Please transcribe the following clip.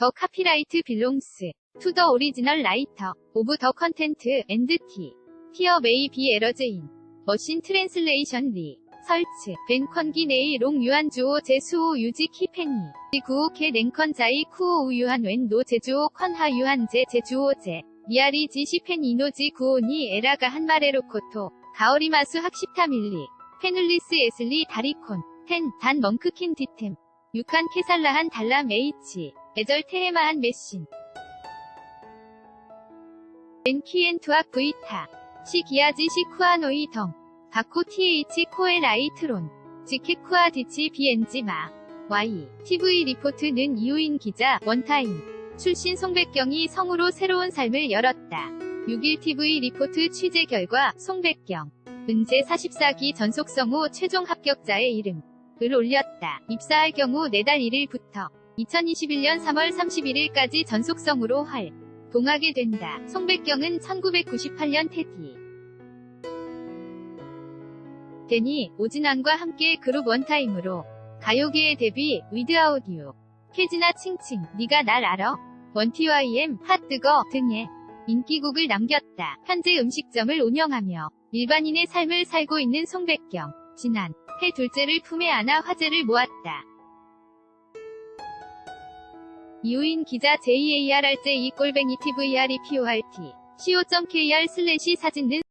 더 카피라이트 빌롱스 투 더 오리지널 라이터 오브 더 컨텐트 앤드 티 티어 메이 비 에러즈 인 머신 트랜슬레이션 리 설치 벤 컨기 네이 롱 유한 주오 제수오 유지 키페니 구오 케 랭컨 자이 쿠오 유한 웬노 제주오 컨하 유한 제 제주오 제 미아리 지 시펜 이노지 구오니 에라가 한마레로 코토 가오리마수 학시타 밀리 페눌리스 에슬리 다리콘 텐 단 멍크킨 디템 육한 케살라한 달람 H 에절 테헤마한 메신. 엔키엔 투악 브이타. 시 기아지 시 쿠아노이 덩. 바코 TH 코엘 아이 트론. 지케 쿠아 디치 비엔지 마. Y TV 리포트는 이우인 기자 원타임. 출신 송백경이 성우로 새로운 삶을 열었다. 6일 TV 리포트 취재 결과 송백경. 은제 44기 전속성우 최종 합격자의 이름을 올렸다. 입사할 경우 내달 1일부터 2021년 3월 31일까지 전속성으로 활동하게 된다. 송백경은 1998년 테디 데니 오진환과 함께 그룹 원타임으로 가요계의 데뷔 위드 아우디오 캐지나 칭칭 니가 날 알아? 원티와이엠 핫뜨거 등의 인기곡을 남겼다. 현재 음식점을 운영하며 일반인의 삶을 살고 있는 송백경. 지난 해 둘째를 품에 안아 화제를 모았다. 이우인 기자 JARRJ 꼴뱅이 TVREPORT co.kr 슬래시 사진 등